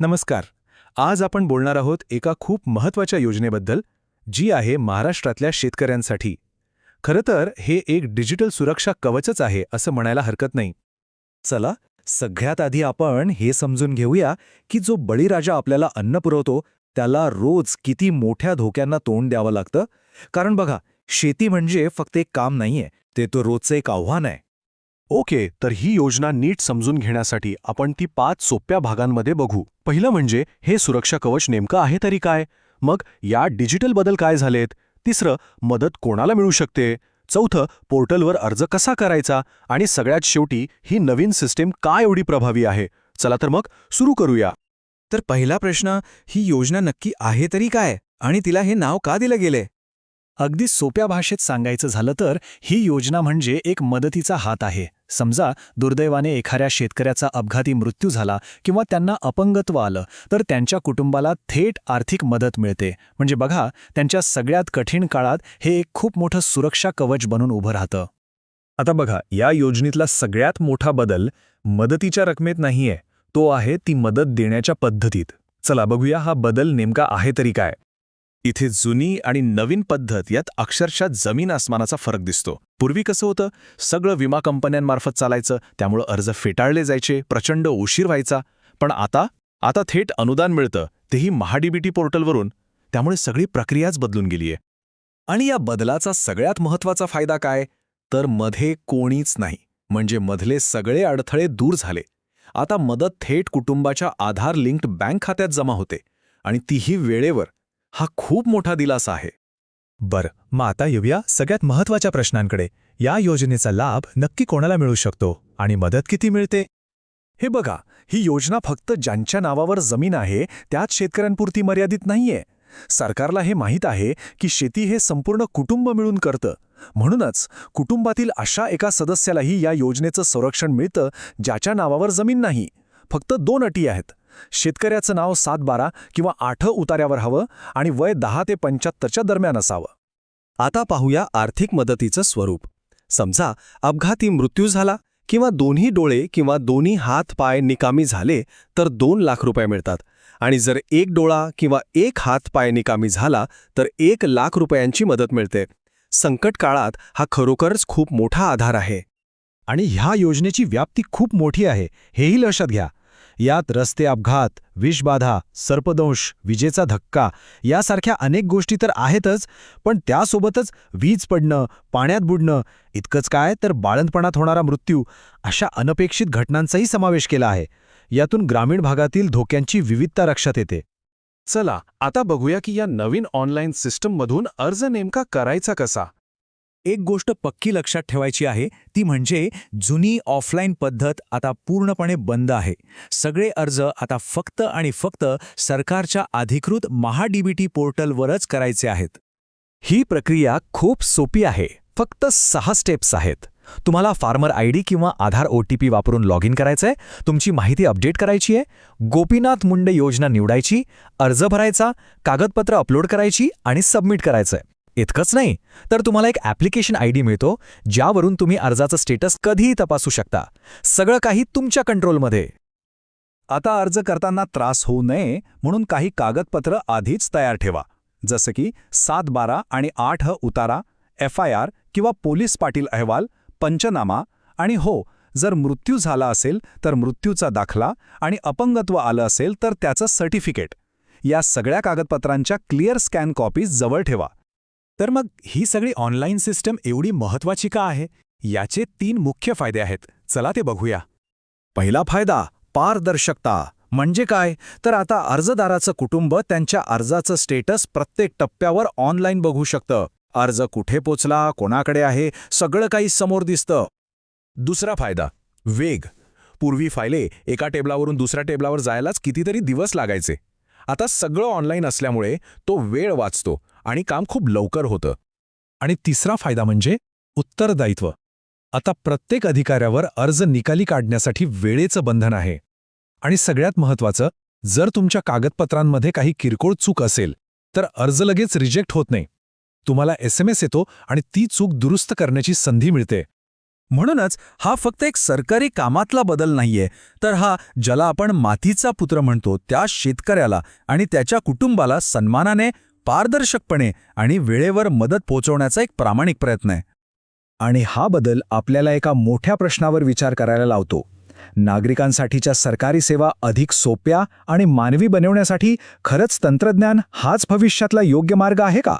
नमस्कार. आज आपण बोलणार आहोत एका खूप महत्त्वाच्या योजनेबद्दल जी आहे महाराष्ट्रातल्या शेतकऱ्यांसाठी. खरं तर हे एक डिजिटल सुरक्षा कवचच आहे असं म्हणायला हरकत नाही. चला सगळ्यात आधी आपण हे समजून घेऊया की जो बळीराजा आपल्याला अन्न पुरवतो त्याला रोज किती मोठ्या धोक्यांना तोंड द्यावं लागतं. कारण बघा शेती म्हणजे फक्त एक काम नाहीये ते तो रोजचं एक आव्हान आहे. ओके तर ही योजना नीट समजून घेण्यासाठी आपण ती पाच सोप्या भागांमध्ये बघू. पहिलं म्हणजे हे सुरक्षा कवच नेमकं आहे तरी काय? मग या डिजिटल बदल काय झालेत? तिसरं मदत कोणाला मिळू शकते? चौथं पोर्टलवर अर्ज कसा करायचा? आणि सगळ्यात शेवटी ही नवीन सिस्टीम काय एवढी प्रभावी आहे? चला तर मग सुरू करूया. तर पहिला प्रश्न ही योजना नक्की आहे तरी काय? आणि तिला हे नाव का दिलं गेले अगदी सोप्या भाषेत सांगायचं झालं तर ही योजना म्हणजे एक मदतीचा हात आहे. समजा दुर्दैवाने एखाद्या शेतकऱ्याचा अपघाती मृत्यू झाला किंवा त्यांना अपंगत्व आलं तर त्यांच्या कुटुंबाला थेट आर्थिक मदत मिळते. म्हणजे बघा त्यांच्या सगळ्यात कठीण काळात हे एक खूप मोठं सुरक्षा कवच बनून उभं राहतं. आता बघा या योजनेतला सगळ्यात मोठा बदल मदतीच्या रकमेत नाहीये. तो आहे ती मदत देण्याच्या पद्धतीत. चला बघूया हा बदल नेमका आहे तरी काय. इथे जुनी आणि नवीन पद्धत यात अक्षरशः जमीन आसमानाचा फरक दिसतो. पूर्वी कसं होतं? सगळं विमा कंपन्यांमार्फत चालायचं त्यामुळं अर्ज फेटाळले जायचे प्रचंड उशीर व्हायचा. पण आता? आता थेट अनुदान मिळतं तेही महाडीबीटी पोर्टलवरून. त्यामुळे सगळी प्रक्रियाच बदलून गेलीये. आणि या बदलाचा सगळ्यात महत्त्वाचा फायदा काय? तर मध्ये कोणीच नाही. म्हणजे मधले सगळे अडथळे दूर झाले. आता मदत थेट कुटुंबाच्या आधार लिंक्ड बँक खात्यात जमा होते. आणि तीही वेळेवर. हा खूप मोठा दिलासा आहे. बरं मग आता येऊया सगळ्यात महत्त्वाच्या प्रश्नांकडे. या योजनेचा लाभ नक्की कोणाला मिळू शकतो आणि मदत किती मिळते? हे बघा ही योजना फक्त ज्यांच्या नावावर जमीन आहे त्याच शेतकऱ्यांपुरती मर्यादित नाहीये. सरकारला हे माहीत आहे की शेती हे संपूर्ण कुटुंब मिळून करतं. म्हणूनच कुटुंबातील अशा एका सदस्यालाही या योजनेचं संरक्षण मिळतं ज्याच्या नावावर जमीन नाही. फक्त दोन अटी आहेत. शेतकऱ्याचं नाव सात बारा किंवा आठ उतार्यावर हवं आणि वय दहा ते पंच्याहत्तरच्या दरम्यान असावं. आता पाहूया आर्थिक मदतीचं स्वरूप. समजा अपघाती मृत्यू झाला किंवा दोन्ही डोळे किंवा दोन्ही हात पाय निकामी झाले तर दोन लाख रुपये मिळतात. आणि जर एक डोळा किंवा एक हात पाय निकामी झाला तर एक लाख रुपयांची मदत मिळते. संकट काळात हा खरोखरच खूप मोठा आधार आहे. आणि ह्या योजनेची व्याप्ती खूप मोठी आहे हेही लक्षात घ्या. यात रस्ते अपघात विषबाधा सर्पदंश विजेचा धक्का यासारख्या अनेक गोष्टी तर आहेतच पण त्यासोबतच वीज पडणं पाण्यात बुडणं इतकंच काय तर बाळंतपणात होणारा मृत्यू अशा अनपेक्षित घटनांचाही समावेश केला आहे. यातून ग्रामीण भागातील धोक्यांची विविधता लक्षात येते. चला आता बघूया की या नवीन ऑनलाईन सिस्टममधून अर्ज नेमका करायचा कसा. एक गोष्ट पक्की लक्षात ठेवायची आहे ती म्हणजे जुनी ऑफलाईन पद्धत आता पूर्णपणे बंद आहे. सगळे अर्ज आता फक्त आणि फक्त सरकारच्या अधिकृत महाडीबीटी पोर्टलवरच करायचे आहेत. ही प्रक्रिया खूप सोपी आहे फक्त सहा स्टेप्स आहेत. तुम्हाला फार्मर आय डी किंवा आधार ओ टी पी वापरून लॉग इन करायचंय तुमची माहिती अपडेट करायची आहे गोपीनाथ मुंडे योजना निवडायची अर्ज भरायचा कागदपत्र अपलोड करायची आणि सबमिट करायचंय. इतकंच नाही तर तुम्हाला एक ॲप्लिकेशन आय डी मिळतो ज्यावरून तुम्ही अर्जाचं स्टेटस कधीही तपासू शकता. सगळं काही तुमच्या कंट्रोलमध्ये आता अर्ज करताना त्रास होऊ नये म्हणून काही कागदपत्र आधीच तयार ठेवा. जसं की सात बारा आणि आठ उतारा एफ आय आर किंवा पोलीस पाटील अहवाल पंचनामा आणि हो जर मृत्यू झाला असेल तर मृत्यूचा दाखला आणि अपंगत्व आलं असेल तर त्याचं सर्टिफिकेट. या सगळ्या कागदपत्रांच्या क्लिअर स्कॅन कॉपीज जवळ ठेवा. तर मग ही सगळी ऑनलाईन सिस्टम एवढी महत्वाची का आहे? याचे तीन मुख्य फायदे आहेत. चला ते बघूया. पहिला फायदा पारदर्शकता. म्हणजे काय? तर आता अर्जदाराचं कुटुंब त्यांच्या अर्जाचं स्टेटस प्रत्येक टप्प्यावर ऑनलाईन बघू शकतं. अर्ज कुठे पोचला कोणाकडे आहे सगळं काही समोर दिसतं. दुसरा फायदा वेग. पूर्वी फायले एका टेबलावरून दुसऱ्या टेबलावर जायलाच कितीतरी दिवस लागायचे. आता सगळं ऑनलाईन असल्यामुळे तो वेळ वाचतो. आणि काम खूप लवकर होतं. आणि तिसरा फायदा म्हणजे उत्तरदायित्व. आता प्रत्येक अधिकाऱ्यावर अर्ज निकाली काढण्यासाठी वेळेचं बंधन आहे. आणि सगळ्यात महत्वाचं जर तुमच्या कागदपत्रांमध्ये काही किरकोळ चूक असेल तर अर्ज लगेच रिजेक्ट होत नाही. तुम्हाला एस एम एस येतो आणि ती चूक दुरुस्त करण्याची संधी मिळते. म्हणूनच हा फक्त एक सरकारी कामातला बदल नाहीये तर हा ज्याला आपण मातीचा पुत्र म्हणतो त्या शेतकऱ्याला आणि त्याच्या कुटुंबाला सन्मानाने पारदर्शकपणे आणि वेळेवर मदत पोचवण्याचा एक प्रामाणिक प्रयत्न आहे. आणि हा बदल आपल्याला एका मोठ्या प्रश्नावर विचार करायला लावतो. नागरिकांसाठीच्या सरकारी सेवा अधिक सोप्या आणि मानवी बनवण्यासाठी खरंच तंत्रज्ञान हाच भविष्यातला योग्य मार्ग आहे का?